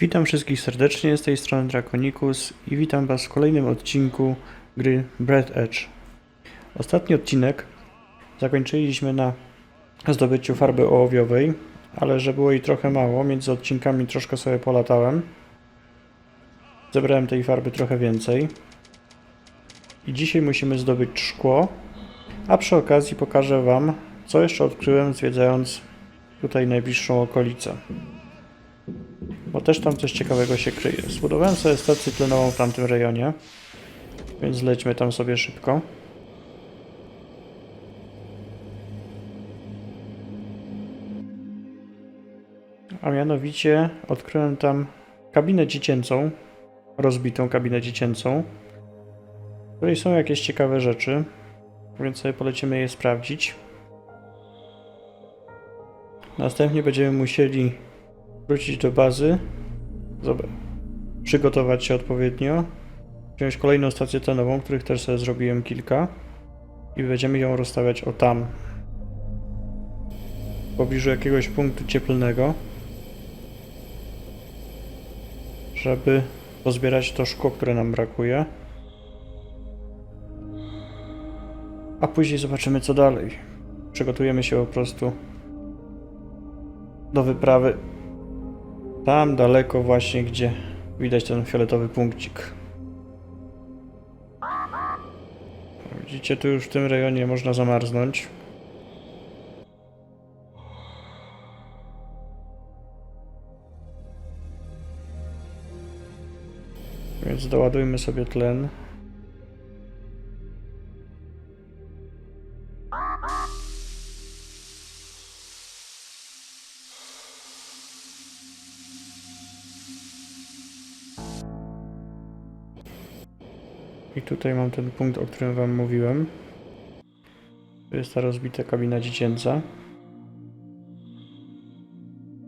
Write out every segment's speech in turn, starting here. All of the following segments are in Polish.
Witam wszystkich serdecznie, z tej strony Draconikus i witam Was w kolejnym odcinku gry Bread Edge. Ostatni odcinek zakończyliśmy na zdobyciu farby ołowiowej, ale że było jej trochę mało, między odcinkami troszkę sobie polatałem. Zebrałem tej farby trochę więcej. I dzisiaj musimy zdobyć szkło, a przy okazji pokażę Wam, co jeszcze odkryłem zwiedzając tutaj najbliższą okolicę bo też tam coś ciekawego się kryje. Zbudowałem sobie stację tlenową w tamtym rejonie, więc lećmy tam sobie szybko. A mianowicie odkryłem tam kabinę dziecięcą, rozbitą kabinę dziecięcą, w której są jakieś ciekawe rzeczy, więc sobie polecimy je sprawdzić. Następnie będziemy musieli wrócić do bazy, zob- przygotować się odpowiednio, wziąć kolejną stację tlenową, których też sobie zrobiłem kilka. I będziemy ją rozstawiać o tam, w pobliżu jakiegoś punktu cieplnego, żeby pozbierać to szkło, które nam brakuje. A później zobaczymy co dalej. Przygotujemy się po prostu do wyprawy tam daleko właśnie, gdzie widać ten fioletowy punkcik. Widzicie, tu już w tym rejonie można zamarznąć. Więc doładujmy sobie tlen. Tutaj mam ten punkt, o którym Wam mówiłem. Tu jest ta rozbita kabina dziecięca.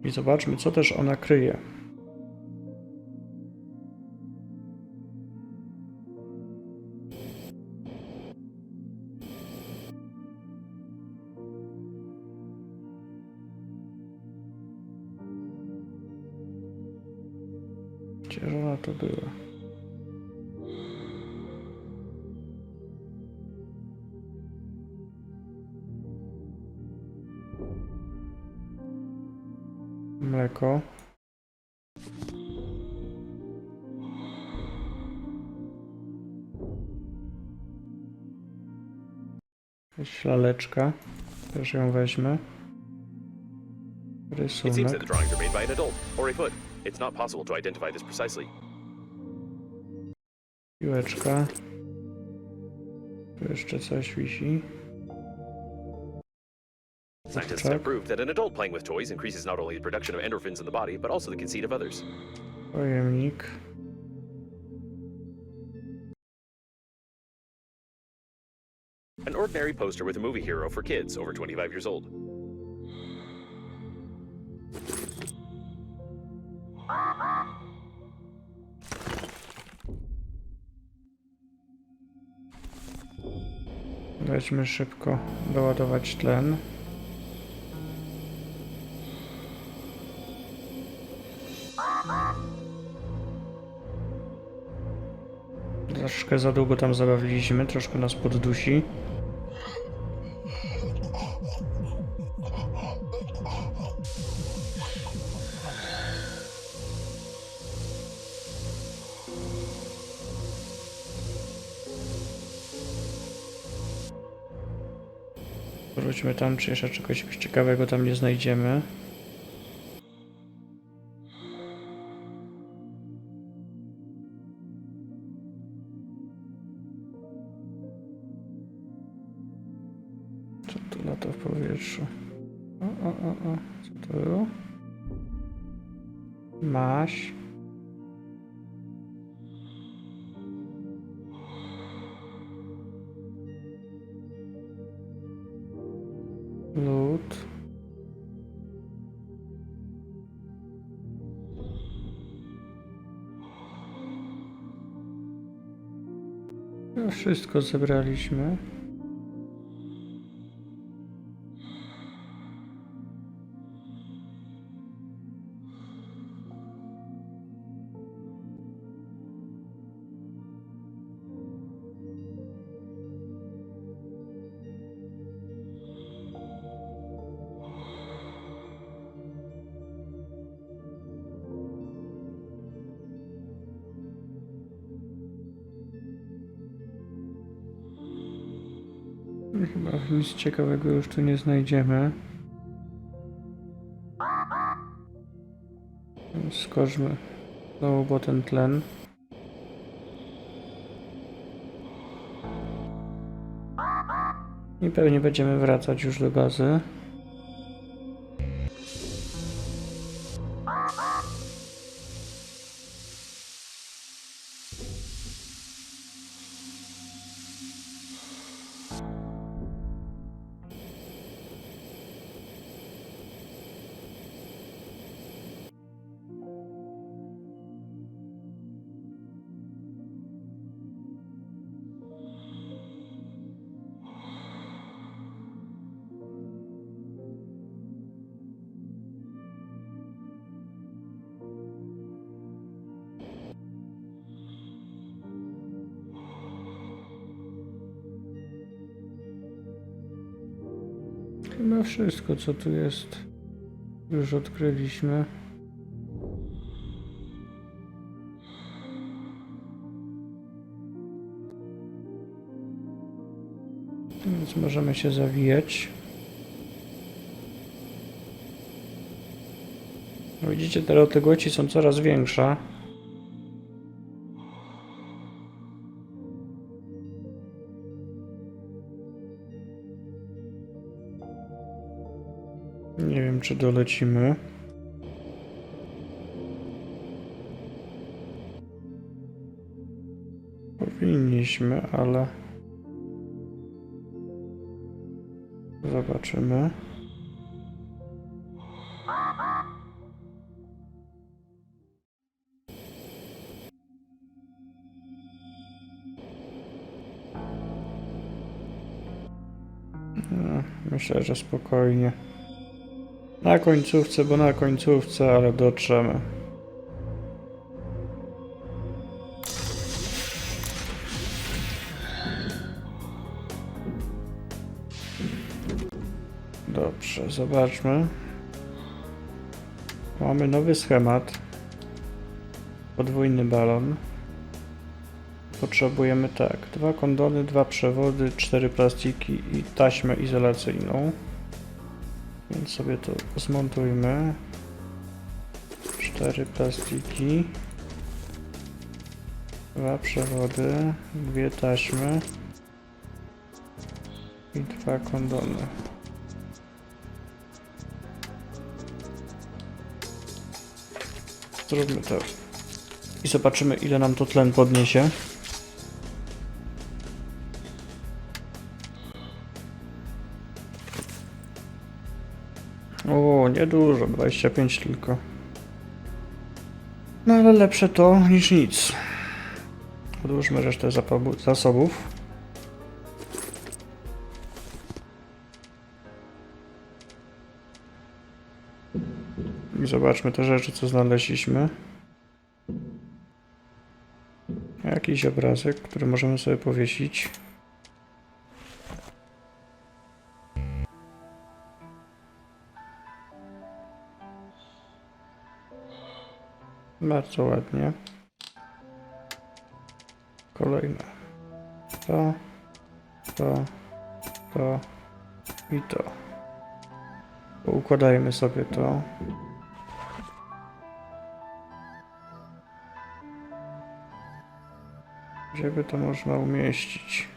I zobaczmy, co też ona kryje. Mleko. Jakaś laleczka. Też ją. It seems that Rysunek. the drawings are made by an adult, or a foot. It's not possible to identify this precisely. Piłeczka. Tu jeszcze coś wisi. Scientists have proved that an adult playing with toys increases not only the production of endorphins in the body, but also the conceit of others. Pojemnik. An ordinary poster with a movie hero for kids over 25 years old. Weźmy szybko doładować tlen. Troszkę za długo tam zabawiliśmy, troszkę nas poddusi. Wróćmy tam, czy jeszcze czegoś ciekawego tam nie znajdziemy. Maś. Lód. No, Wszystko zebraliśmy. Ciekawego już tu nie znajdziemy. Skoczmy znowu po ten tlen. I pewnie będziemy wracać już do bazy. Chyba wszystko, co tu jest, już odkryliśmy. Więc możemy się zawijać. Widzicie, te odległości są coraz większe. Czy dolecimy. Powinniśmy, ale zobaczymy. No, Myślę, że spokojnie. Na końcówce, bo na końcówce, ale dotrzemy. Dobrze, zobaczmy. Mamy nowy schemat. Podwójny balon. Potrzebujemy tak, dwa kondony, dwa przewody, cztery plastiki i taśmę izolacyjną. Sobie to zmontujmy. Cztery plastiki. Dwa przewody, dwie taśmy i dwa kondony. Zróbmy to. I zobaczymy ile nam to tlen podniesie. Niedużo, 25 tylko. No ale lepsze to niż nic. Odłóżmy resztę zasobów. I zobaczmy te rzeczy, co znaleźliśmy. Jakiś obrazek, który możemy sobie powiesić. Bardzo ładnie. Kolejne. To, to, to i to. Układajmy sobie to. Gdzie by to można umieścić?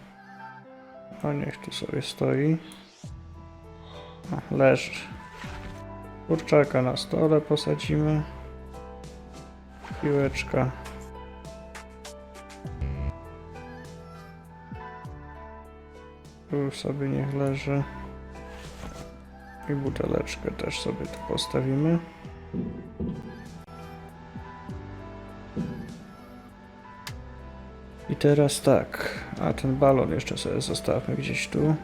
O, niech tu sobie stoi. Leży. Kurczaka na stole posadzimy. Piłeczka. Tu sobie niech leży. I buteleczkę też sobie tu postawimy. I teraz tak, a ten balon jeszcze sobie zostawmy gdzieś tu.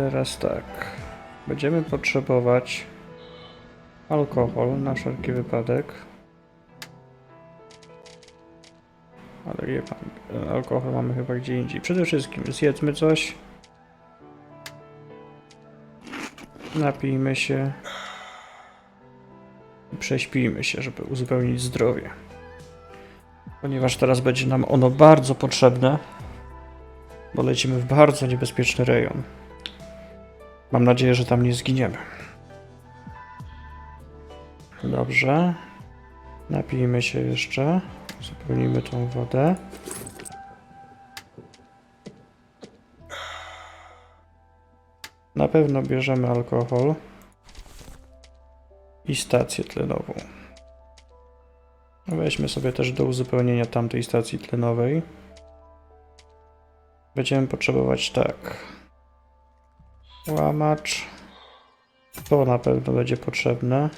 Teraz tak, będziemy potrzebować alkohol na wszelki wypadek. Ale je pan, alkohol mamy chyba gdzie indziej. Przede wszystkim zjedzmy coś. Napijmy się. I prześpijmy się, żeby uzupełnić zdrowie. Ponieważ teraz będzie nam ono bardzo potrzebne, bo lecimy w bardzo niebezpieczny rejon. Mam nadzieję, że tam nie zginiemy. Dobrze. Napijmy się jeszcze. Zupełnijmy tą wodę. Na pewno bierzemy alkohol i stację tlenową. Weźmy sobie też do uzupełnienia tamtej stacji tlenowej. Będziemy potrzebować tak. Łamacz. To na pewno będzie potrzebne.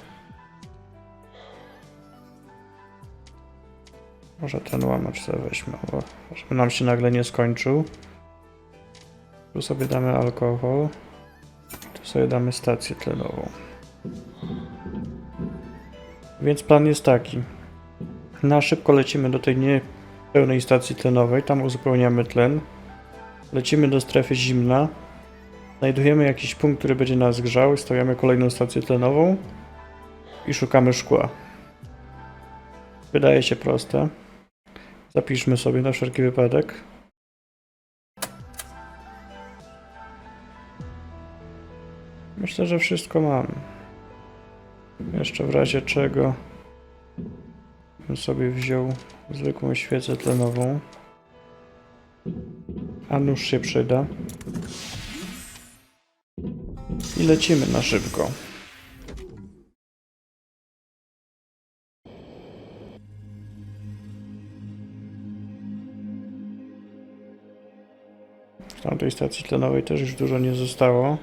Może ten łamacz sobie weźmy, bo żeby nam się nagle nie skończył. Tu sobie damy alkohol. Tu sobie damy stację tlenową. Więc plan jest taki. Na szybko lecimy do tej niepełnej stacji tlenowej, tam uzupełniamy tlen. Lecimy do strefy zimna. Znajdujemy jakiś punkt, który będzie nas grzał, stawiamy kolejną stację tlenową i szukamy szkła. Wydaje się proste. Zapiszmy sobie na wszelki wypadek. Myślę, że wszystko mam. Jeszcze w razie czego bym sobie wziął zwykłą świecę tlenową. A nóż się przyda. I lecimy na szybko. W tamtej stacji tlenowej też już dużo nie zostało.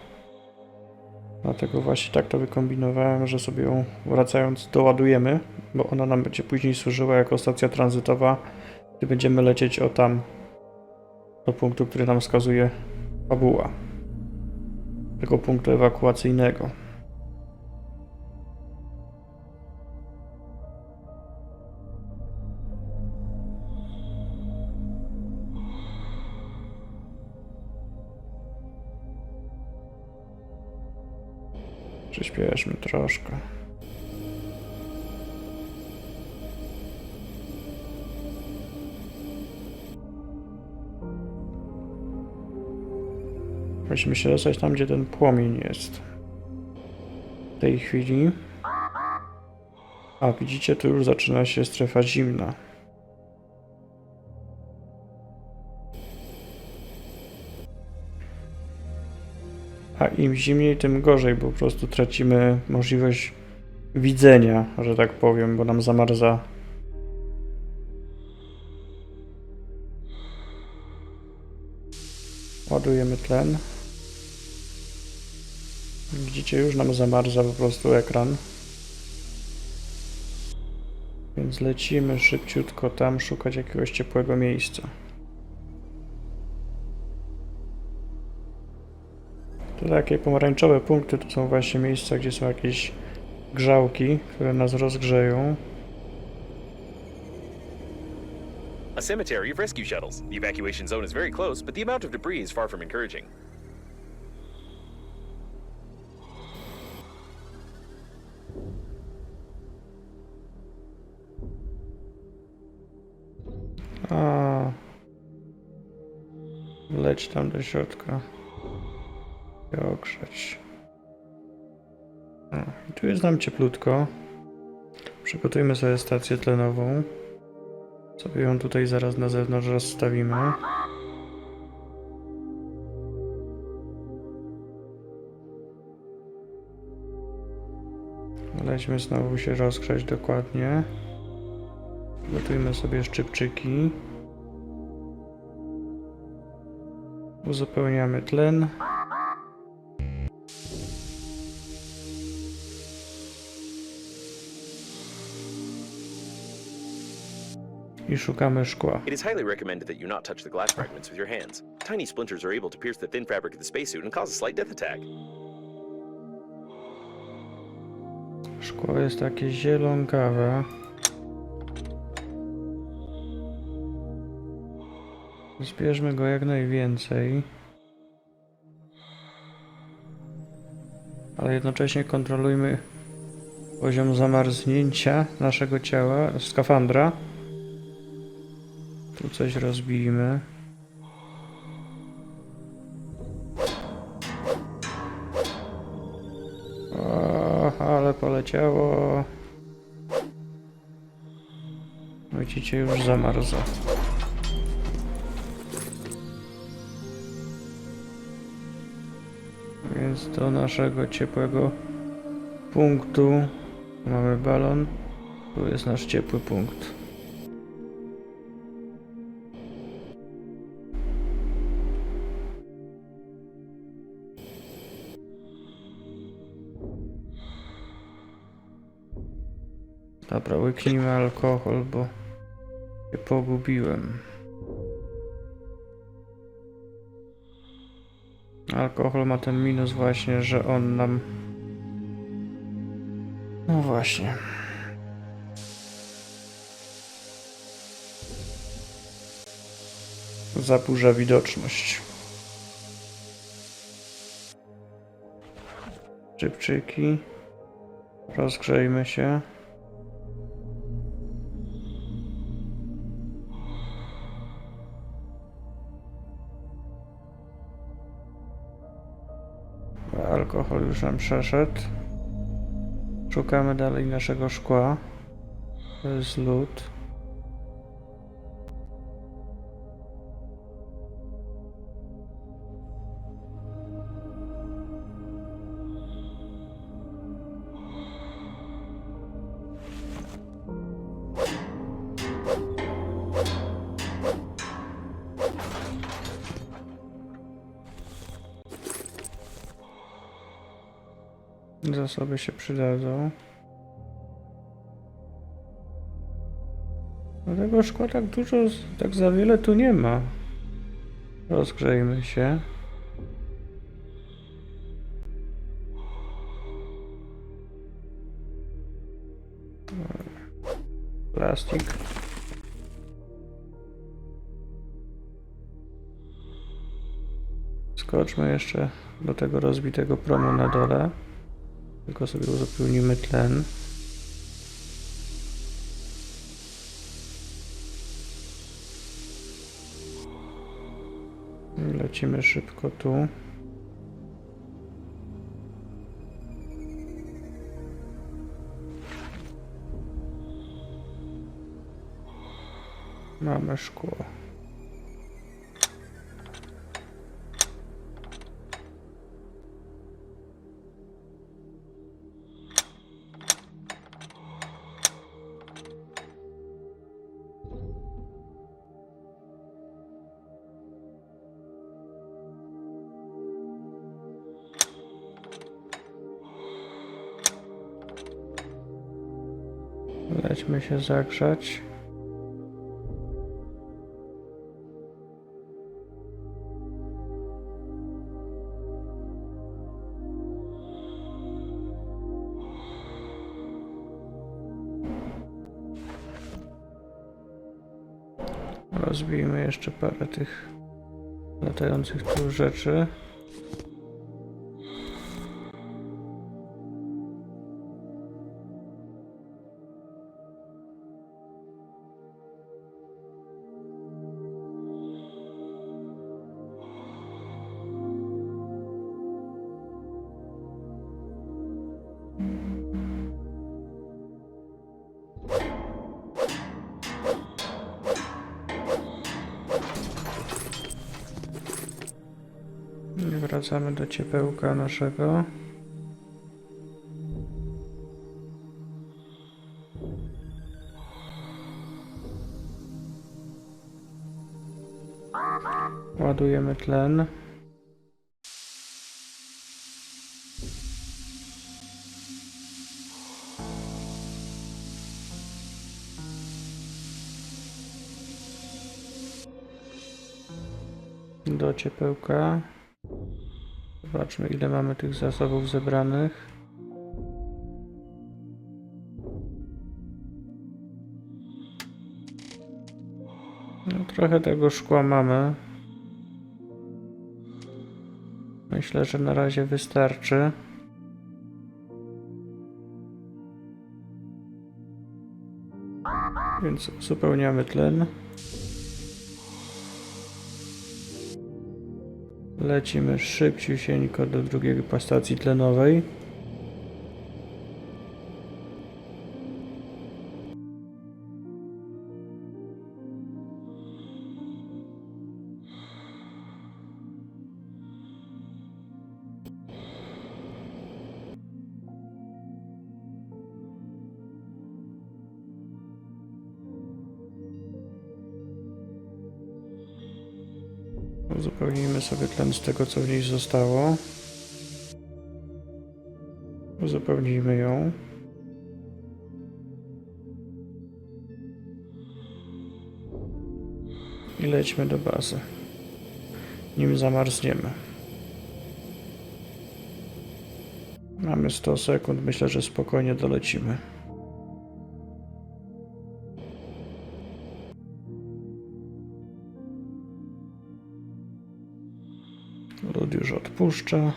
Dlatego właśnie tak to wykombinowałem, że sobie ją wracając doładujemy, bo ona nam będzie później służyła jako stacja tranzytowa, gdy będziemy lecieć o tam do punktu, który nam wskazuje fabuła. Tego punktu ewakuacyjnego. Przyspieszmy troszkę. Musimy się dostać tam, gdzie ten płomień jest. W tej chwili. A widzicie, tu już zaczyna się strefa zimna. A im zimniej, tym gorzej, bo po prostu tracimy możliwość widzenia, że tak powiem, bo nam zamarza. Ładujemy tlen. Widzicie, już nam zamarza po prostu ekran. Więc lecimy szybciutko tam szukać jakiegoś ciepłego miejsca. To takie pomarańczowe punkty to są właśnie miejsca, gdzie są jakieś grzałki, które nas rozgrzeją. A cemetery of rescue shuttles. The evacuation zone is very close, but the amount of debris is far from encouraging. Leć tam do środka. I ogrzeć. Tu jest nam cieplutko. Przygotujmy sobie stację tlenową. Sobie ją tutaj zaraz na zewnątrz rozstawimy. Lećmy znowu się rozgrzać dokładnie. Gotujmy sobie szczypczyki. Uzupełniamy tlen. I szukamy szkła. It is highly recommended that you not touch the glass fragments with your hands. Tiny splinters are able to pierce the thin fabric of the spacesuit and cause a slight death attack. Szkło jest takie zielonkawe. Zbierzmy go jak najwięcej. Ale jednocześnie kontrolujmy poziom zamarznięcia naszego ciała, skafandra. Tu coś rozbijmy. O, ale poleciało. Widzicie, już zamarza. Więc do naszego ciepłego punktu mamy balon. Tu jest nasz ciepły punkt. Dobra, łyknijmy alkohol, bo się pogubiłem. Alkohol ma ten minus właśnie, że on nam... No właśnie. Zaburza widoczność. Szybczyki. Rozgrzejmy się. Alkohol już nam przeszedł. Szukamy dalej naszego szkła. To jest lód. Zasoby się przydadzą. No tego szkła tak dużo, tak za wiele tu nie ma. Rozgrzejmy się. Plastik. Skoczmy jeszcze do tego rozbitego promu na dole. Tylko sobie uzupełnimy tlen. Lecimy szybko tu. Mamy szkło. Lećmy się zagrzać. Rozbijmy jeszcze parę tych latających tu rzeczy. I Wracamy do ciepełka naszego. Ładujemy tlen. Do ciepełka. Zobaczmy ile mamy tych zasobów zebranych. No, trochę tego szkła mamy. Myślę, że na razie wystarczy. Więc uzupełniamy tlen. Lecimy szybciusieńko do drugiej stacji tlenowej. Sobie tlen z tego, co w niej zostało. Uzupełnijmy ją. I lećmy do bazy. Nim zamarzniemy. Mamy 100 sekund, myślę, że spokojnie dolecimy. Lud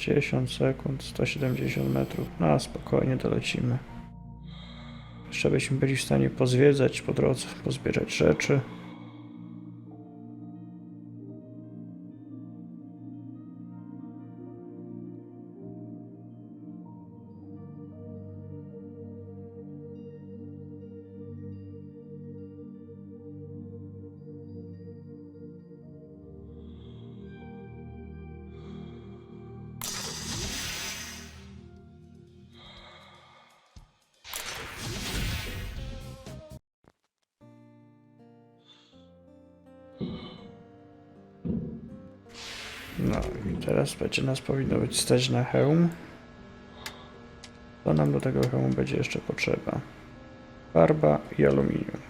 60 sekund, 170 metrów. No, spokojnie dolecimy. Jeszcze byśmy byli w stanie pozwiedzać po drodze, pozbierać rzeczy. Teraz nas powinno być stać na hełm. Co nam do tego hełmu będzie jeszcze potrzeba? Farba i aluminium.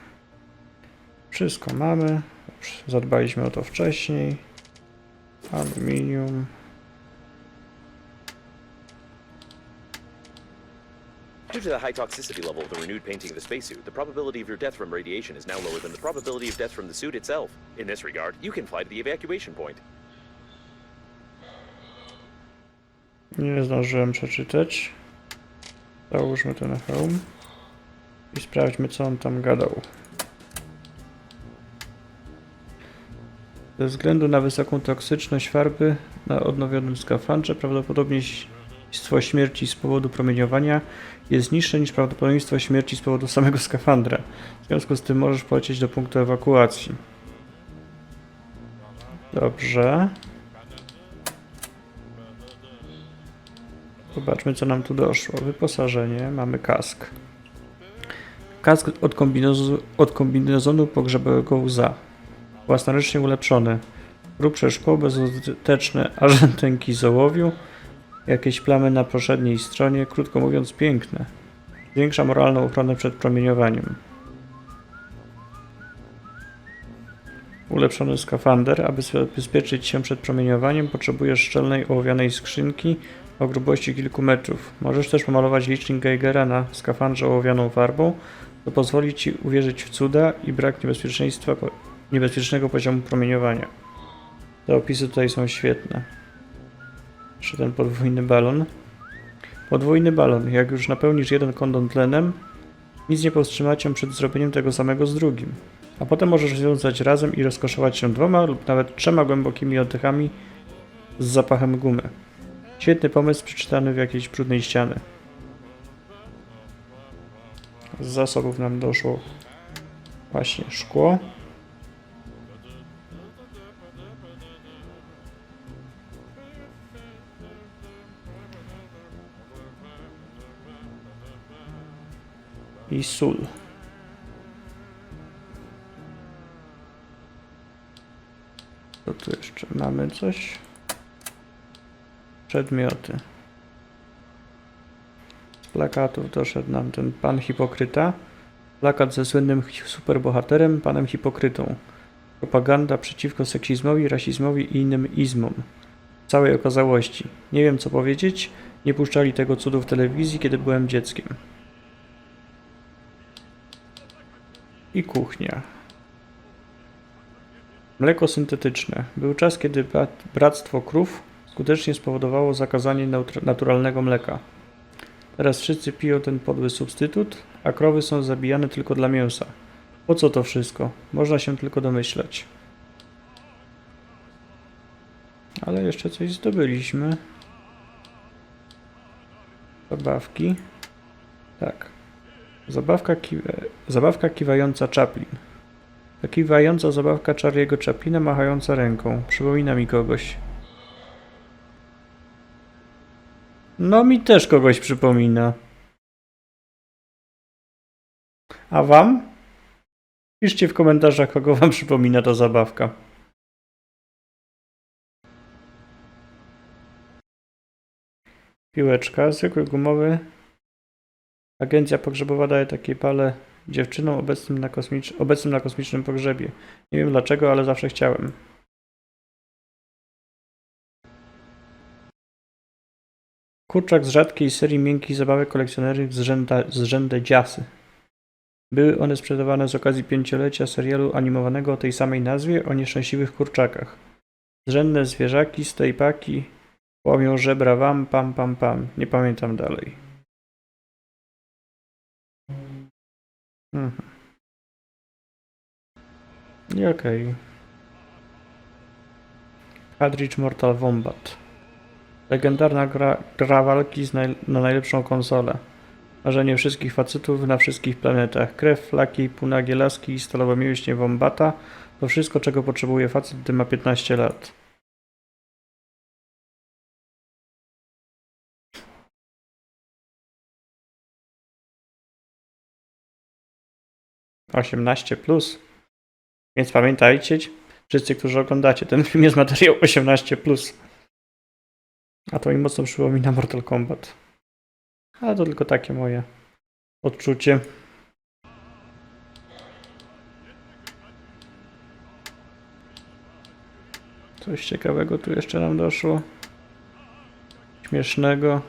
Wszystko mamy. Zadbaliśmy o to wcześniej. Aluminium. Due to the high toxicity level of the renewed painting of the spacesuit, the probability of your death from radiation is now lower than the probability of death from the suit itself. In this regard, you can fly to the evacuation point. Nie zdążyłem przeczytać. Załóżmy to na hełm. I sprawdźmy, co on tam gadał. Ze względu na wysoką toksyczność farby na odnowionym skafandrze, prawdopodobieństwo śmierci z powodu promieniowania jest niższe niż prawdopodobieństwo śmierci z powodu samego skafandra. W związku z tym możesz polecieć do punktu ewakuacji. Dobrze. Zobaczmy, co nam tu doszło. Wyposażenie, mamy kask. Kask od, kombinozu, od kombinezonu pogrzebowego łza. Własnoręcznie ulepszony. Grubsze szkło, bezużyteczne ażentynki z ołowiu, jakieś plamy na przedniej stronie, krótko mówiąc piękne. Zwiększa moralną ochronę przed promieniowaniem. Ulepszony skafander. Aby zabezpieczyć się przed promieniowaniem, potrzebujesz szczelnej ołowianej skrzynki o grubości kilku metrów. Możesz też pomalować licznik Geigera na skafandrze ołowianą farbą, to pozwoli Ci uwierzyć w cuda i brak niebezpieczeństwa, niebezpiecznego poziomu promieniowania. Te opisy tutaj są świetne. Jeszcze ten podwójny balon. Podwójny balon. Jak już napełnisz jeden kondon tlenem, nic nie powstrzyma Cię przed zrobieniem tego samego z drugim. A potem możesz związać razem i rozkoszować się dwoma lub nawet trzema głębokimi oddechami z zapachem gumy. Świetny pomysł przeczytany w jakiejś brudnej ściany. Z zasobów nam doszło właśnie szkło. I sól. Co tu jeszcze mamy coś? Przedmioty. Z plakatów doszedł nam ten pan hipokryta. Plakat ze słynnym superbohaterem, panem hipokrytą. Propaganda przeciwko seksizmowi, rasizmowi i innym izmom. W całej okazałości. Nie wiem co powiedzieć. Nie puszczali tego cudu w telewizji, kiedy byłem dzieckiem. I kuchnia. Mleko syntetyczne. Był czas, kiedy bractwo krów skutecznie spowodowało zakazanie naturalnego mleka. Teraz wszyscy piją ten podły substytut, a krowy są zabijane tylko dla mięsa. Po co to wszystko? Można się tylko domyślać. Ale jeszcze coś zdobyliśmy. Zabawki. Tak. Zabawka, ki zabawka kiwająca Chaplin. Kiwająca zabawka Charlie'ego Chaplina machająca ręką. Przypomina mi kogoś. No mi też kogoś przypomina. A wam? Piszcie w komentarzach, kogo wam przypomina ta zabawka. Piłeczka, zwykły gumowy. Agencja pogrzebowa daje takie pale dziewczynom obecnym na, obecnym na kosmicznym pogrzebie. Nie wiem dlaczego, ale zawsze chciałem. Kurczak z rzadkiej serii miękkich zabawek kolekcjonerów z, z rzędę dziasy. Były one sprzedawane z okazji pięciolecia serialu animowanego o tej samej nazwie o nieszczęśliwych kurczakach. Zrzędne zwierzaki, stejpaki, łamią żebra wam, pam, pam, pam. Nie pamiętam dalej. Mhm. I okej. Hadrich Mortal Wombat. Legendarna gra, gra walki naj, na najlepszą konsolę. Marzenie wszystkich facetów na wszystkich planetach. Krew, flaki, półnagie laski i stalowe mięśnie Wombata to wszystko, czego potrzebuje facet, gdy ma 15 lat. Osiemnaście plus. Więc pamiętajcie, wszyscy, którzy oglądacie, ten film jest materiał 18 plus. A to mi mocno przypomina Mortal Kombat. Ale to tylko takie moje odczucie. Coś ciekawego tu jeszcze nam doszło. Śmiesznego.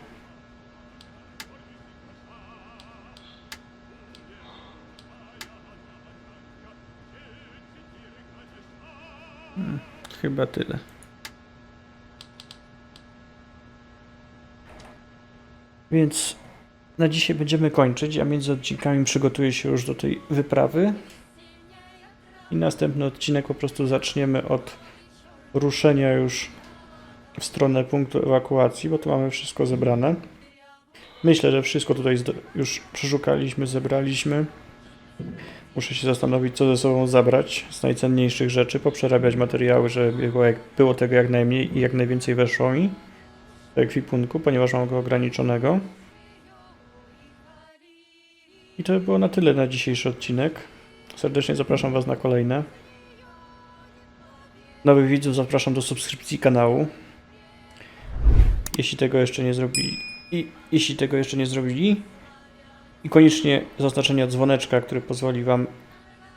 Hmm, Chyba tyle. Więc na dzisiaj będziemy kończyć, a między odcinkami przygotuję się już do tej wyprawy. I następny odcinek po prostu zaczniemy od ruszenia już w stronę punktu ewakuacji, bo tu mamy wszystko zebrane. Myślę, że wszystko tutaj już przeszukaliśmy, zebraliśmy. Muszę się zastanowić, co ze sobą zabrać z najcenniejszych rzeczy, poprzerabiać materiały, żeby było, było tego jak najmniej i jak najwięcej weszło mi ekwipunku, ponieważ mam go ograniczonego. I to by było na tyle na dzisiejszy odcinek. Serdecznie zapraszam Was na kolejne. Nowych widzów zapraszam do subskrypcji kanału. Jeśli tego jeszcze nie zrobili. I jeśli tego jeszcze nie zrobili. I koniecznie zaznaczenia dzwoneczka, który pozwoli Wam,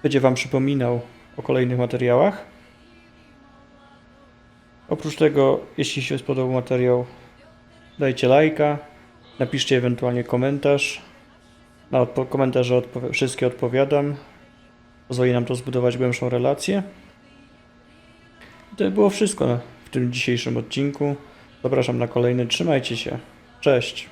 będzie Wam przypominał o kolejnych materiałach. Oprócz tego, jeśli się spodobał materiał, dajcie lajka, napiszcie ewentualnie komentarz. Na odpo- komentarze odpowi- wszystkie odpowiadam. Pozwoli nam to zbudować głębszą relację. I to by było wszystko w tym dzisiejszym odcinku. Zapraszam na kolejny. Trzymajcie się. Cześć.